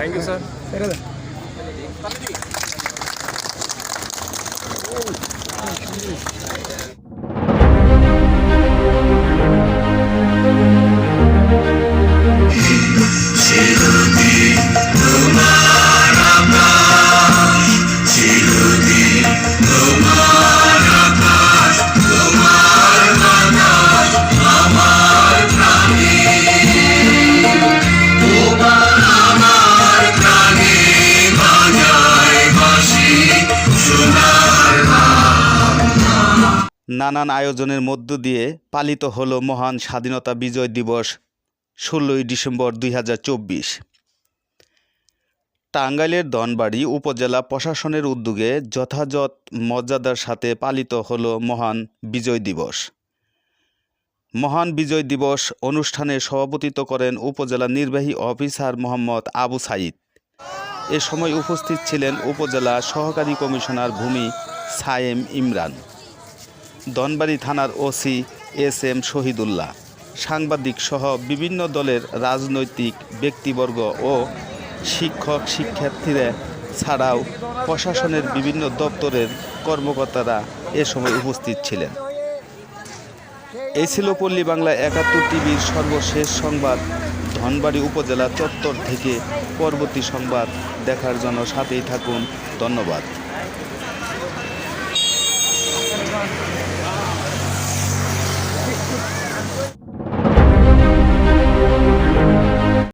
Thank you sir. సరే নানান আয়োজনের মধ্য দিয়ে পালিত হলো মহান স্বাধীনতা বিজয় দিবস, ষোলোই ডিসেম্বর দুই হাজার চব্বিশ। টাঙ্গাইলের দনবাড়ি উপজেলা প্রশাসনের উদ্যোগে যথাযথ মর্যাদার সাথে পালিত হলো মহান বিজয় দিবস। মহান বিজয় দিবস অনুষ্ঠানে সভাপতিত্ব করেন উপজেলা নির্বাহী অফিসার মোহাম্মদ আবু সাইদ এ সময় উপস্থিত ছিলেন উপজেলা সহকারী কমিশনার ভূমি সায়েম ইমরান। ধনবাড়ি থানার ওসি এস এম শহীদুল্লাহ। সাংবাদিক সহ বিভিন্ন দলের রাজনৈতিক ব্যক্তিবর্গ ও শিক্ষক শিক্ষার্থীরা ছাড়াও প্রশাসনের বিভিন্ন দপ্তরের কর্মকর্তারা এ সময় উপস্থিত ছিলেন। এই ছিল পল্লী বাংলা একাত্তর টিভির সর্বশেষ সংবাদ। ধনবাড়ি উপজেলা চত্বর থেকে পরবর্তী সংবাদ দেখার জন্য সাথেই থাকুন। ধন্যবাদ। I'm gonna run.